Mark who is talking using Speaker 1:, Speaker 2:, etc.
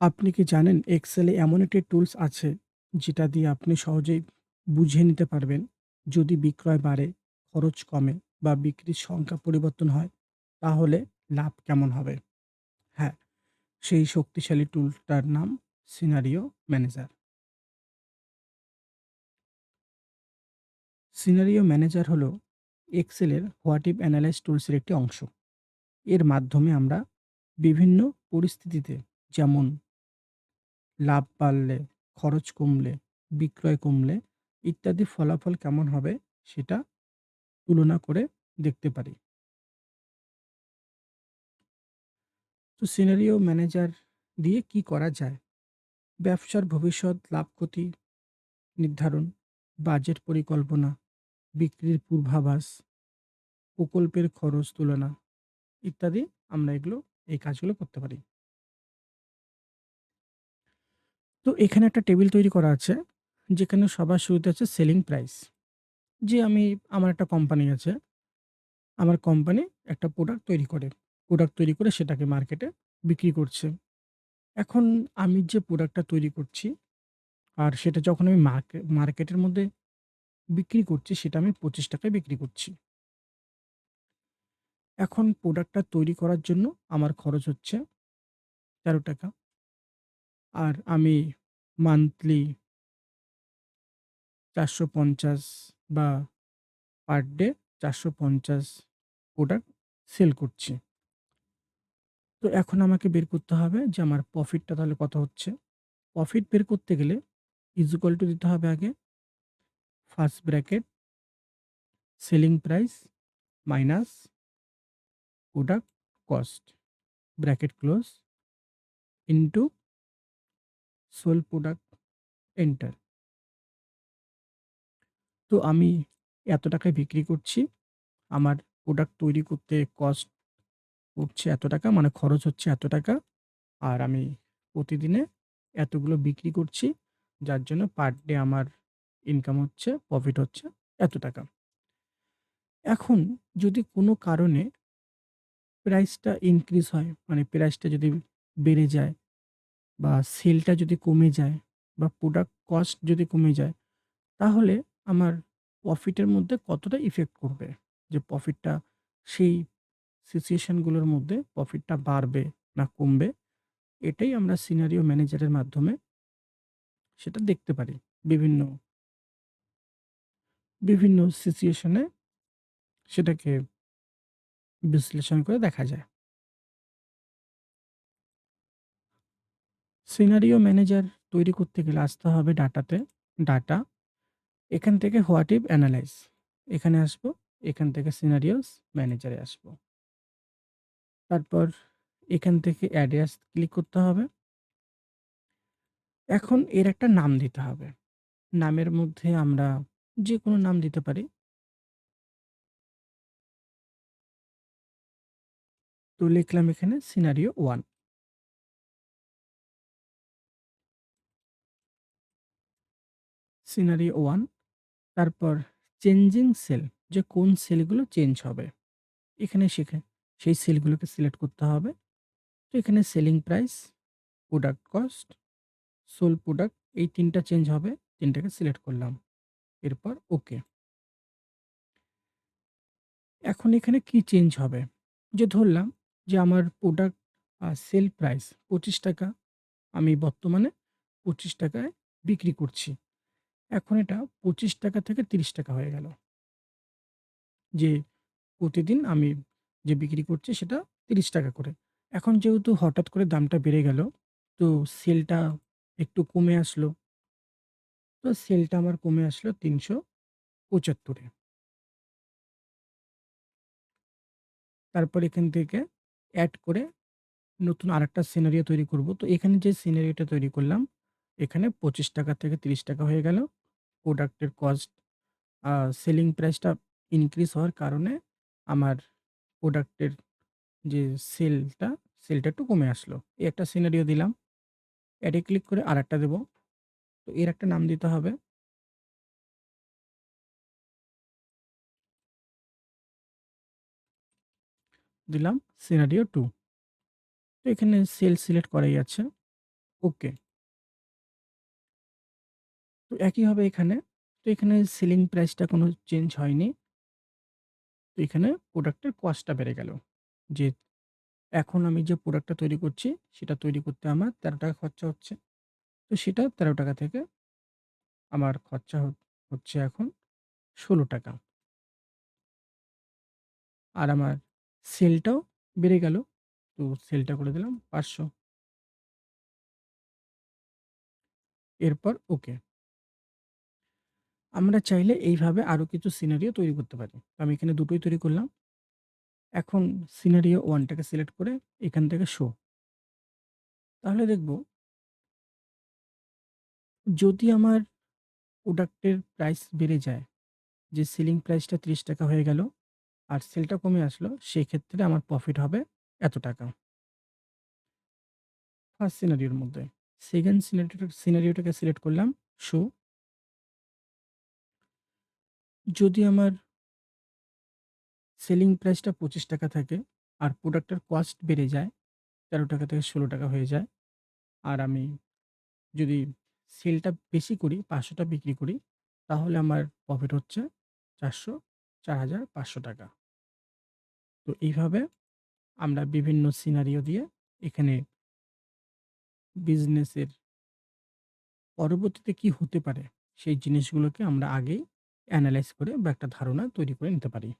Speaker 1: আপনি কি জানেন এক্সেলে এমন একটি টুলস আছে যেটা দিয়ে আপনি সহজেই বুঝে নিতে পারবেন যদি বিক্রয় বাড়ে, খরচ কমে বা বিক্রির সংখ্যা পরিবর্তন হয় তাহলে লাভ কেমন হবে? হ্যাঁ, সেই শক্তিশালী টুলটার নাম সিনারিও ম্যানেজার। সিনারিও ম্যানেজার হলো এক্সেলের হোয়াট ইফ অ্যানালাইজ টুলসের একটি অংশ। এর মাধ্যমে আমরা বিভিন্ন পরিস্থিতিতে যেমন লাভ বাড়লে, খরচ কমলে, বিক্রয় কমলে ইত্যাদি ফলাফল কেমন হবে সেটা তুলনা করে দেখতে পারি। তো সিনারিও ম্যানেজার দিয়ে কি করা যায়? ব্যবসার ভবিষ্যৎ লাভ-ক্ষতি নির্ধারণ, বাজেট পরিকল্পনা, বিক্রির পূর্বাভাস, প্রকল্পের খরচ তুলনা ইত্যাদি আমরা এগুলো এই কাজগুলো করতে পারি। তো এখানে একটা টেবিল তৈরি করা আছে, যেখানে সবার শুরুতে আছে সেলিং প্রাইস। যে আমি, আমার একটা কোম্পানি আছে। আমার কোম্পানি একটা প্রোডাক্ট তৈরি করে। প্রোডাক্ট তৈরি করে সেটাকে মার্কেটে বিক্রি করছে। এখন আমি যে প্রোডাক্টটা তৈরি করছি, আর সেটা যখন আমি মার্কে, মার্কেটের মধ্যে বিক্রি করছি, সেটা আমি পঁচিশ টাকায় বিক্রি করছি। এখন প্রোডাক্টটা তৈরি করার জন্য আমার খরচ হচ্ছে ৳১৩ আর আমি মান্থলি ৪৫০ বা পার ডে ৪৫০ প্রোডাক্ট সেল করছি। তো এখন আমাকে বের করতে হবে যে আমার প্রফিটটা তাহলে কত হচ্ছে? প্রফিট বের করতে গেলে ইজ ইকুয়াল টু দিতে হবে আগে first bracket selling price minus product cost bracket close into sold product enter. তো আমি এত টাকায় বিক্রি করছি। আমার প্রোডাক্ট তৈরি করতে কস্ট পড়ছে এত টাকা মানে খরচ হচ্ছে এত টাকা। আর আমি প্রতিদিনে এতগুলো বিক্রি করছি। যার জন্য পার ডে আমার ইনকাম হচ্ছে, প্রফিট হচ্ছে এত টাকা। এখন যদি কোনো কারণে প্রাইসটা ইনক্রিজ হয়, মানে প্রাইসটা যদি বেড়ে যায় বা সেলটা যদি কমে যায় বা প্রোডাক্ট কস্ট যদি কমে যায়, তাহলে আমার প্রফিটের মধ্যে কতটা ইফেক্ট করবে? যে প্রফিটটা সেই সিচুয়েশানগুলোর মধ্যে প্রফিটটা বাড়বে না কমবে? এটাই আমরা সিনারিও ম্যানেজারের মাধ্যমে সেটা দেখতে পারি। বিভিন্ন বিভিন্ন সিচুয়েশন সেটাকে বিশ্লেষণ করে দেখা যায়। সিনারিও ম্যানেজার তৈরি করতে গেলে আসতে হবে ডাটাতে। ডাটা। এখান থেকে হোয়াট ইফ অ্যানালাইজ এখানে আসব। এখান থেকে সিনারিওস ম্যানেজারে আসব। তারপর এখান থেকে অ্যাড এ আস ক্লিক করতে হবে। এখন এর একটা নাম দিতে হবে। নামের মধ্যে আমরা যে কোনো নাম দিতে পারি। তো লিখলাম এখানে সিনারিও 1 সিনারিও 1 তারপর চেঞ্জিং সেল যে কোন সেলগুলো চেঞ্জ হবে। এখানে শিখে সেই সেলগুলোকে সিলেক্ট করতে হবে। তো এখানে selling price, product cost, sold product এই তিনটা চেঞ্জ হবে। তিনটাকে সিলেক্ট করলাম। এরপর ওকে। এখন এখানে কি চেঞ্জ হবে? যে ধরলাম যে আমার প্রোডাক্ট সেল প্রাইস ৳২৫ আমি বর্তমানে পঁচিশ টাকায় বিক্রি করছি। এখন এটা ৳২৫ থেকে ৳৩০ হয়ে গেল। যে প্রতিদিন আমি যে বিক্রি করছি সেটা ৳৩০ করে। এখন যেহেতু হঠাৎ করে দামটা বেড়ে গেল, তো সেলটা একটু কমে আসলো। তো সেলটা আমার কমে আসলো তিনশো পঁচাত্তরে তারপর এখান থেকে অ্যাড করে নতুন আরেকটা সিনারিও তৈরি করব। তো এখানে যে সিনারিওটা তৈরি করলাম, এখানে ৳২৫ থেকে ৳৩০ হয়ে গেল। প্রোডাক্টের কস্ট সেলিং প্রাইসটা ইনক্রিজ হওয়ার কারণে আমার প্রোডাক্টের যে সেলটা, সেলটা একটু কমে আসলো। এই একটা সিনারিও দিলাম। এ ক্লিক করে আরেকটা দেব। তো এর একটা নাম দিতে হবে। দিলাম সিনারিও টু তো এখানে সেল সিলেক্ট করাই আছে। ওকে। তো একইভাবে এখানে, তো এখানে সেলিং প্রাইসটা কোনো চেঞ্জ হয়নি। তো এখানে প্রোডাক্টের কস্টটা বেড়ে গেল। যে এখন আমি যে প্রোডাক্টটা তৈরি করছি, সেটা তৈরি করতে আমার ৳১৩ খরচা হচ্ছে। তো সেটা ৳১৩ থেকে আমার খরচা হচ্ছে এখন ৳১৬ আর আমার সেলটাও বেড়ে গেল। তো সেলটা করে দিলাম ৫০০ এরপর ওকে। আমরা চাইলে এইভাবে আরও কিছু সিনারিও তৈরি করতে পারি। আমি এখানে দুটোই তৈরি করলাম। এখন সিনারিও ওয়ানটাকে সিলেক্ট করে এখান থেকে শো। তাহলে দেখব যদি আমার প্রোডাক্টের প্রাইস বেড়ে যায়, যে সেলিং প্রাইসটা ৳৩০ হয়ে গেল আর সেলটা কমে আসলো, সেক্ষেত্রে আমার প্রফিট হবে এত টাকা। ফার্স্ট সিনারিওর মধ্যে। সেকেন্ড সিনারিওটা সিনারিওটাকে সিলেক্ট করলাম শো। যদি আমার সেলিং প্রাইসটা ৳২৫ থাকে আর প্রোডাক্টের কস্ট বেড়ে যায়, ৳১৩ থেকে ৳১৬ হয়ে যায়। আর আমি যদি সেলটা বেশি করি, ৳৫০০ বিক্রি করি, তাহলে আমার প্রফিট হচ্ছে ৳৪০০ ৳৪,৫০০ তো এইভাবে আমরা বিভিন্ন সিনারিও দিয়ে এখানে বিজনেসের পরবর্তীতে কি হতে পারে, সেই জিনিসগুলোকে আমরা আগেই এনালাইজ করে বা একটা ধারণা তৈরি করে নিতে পারি।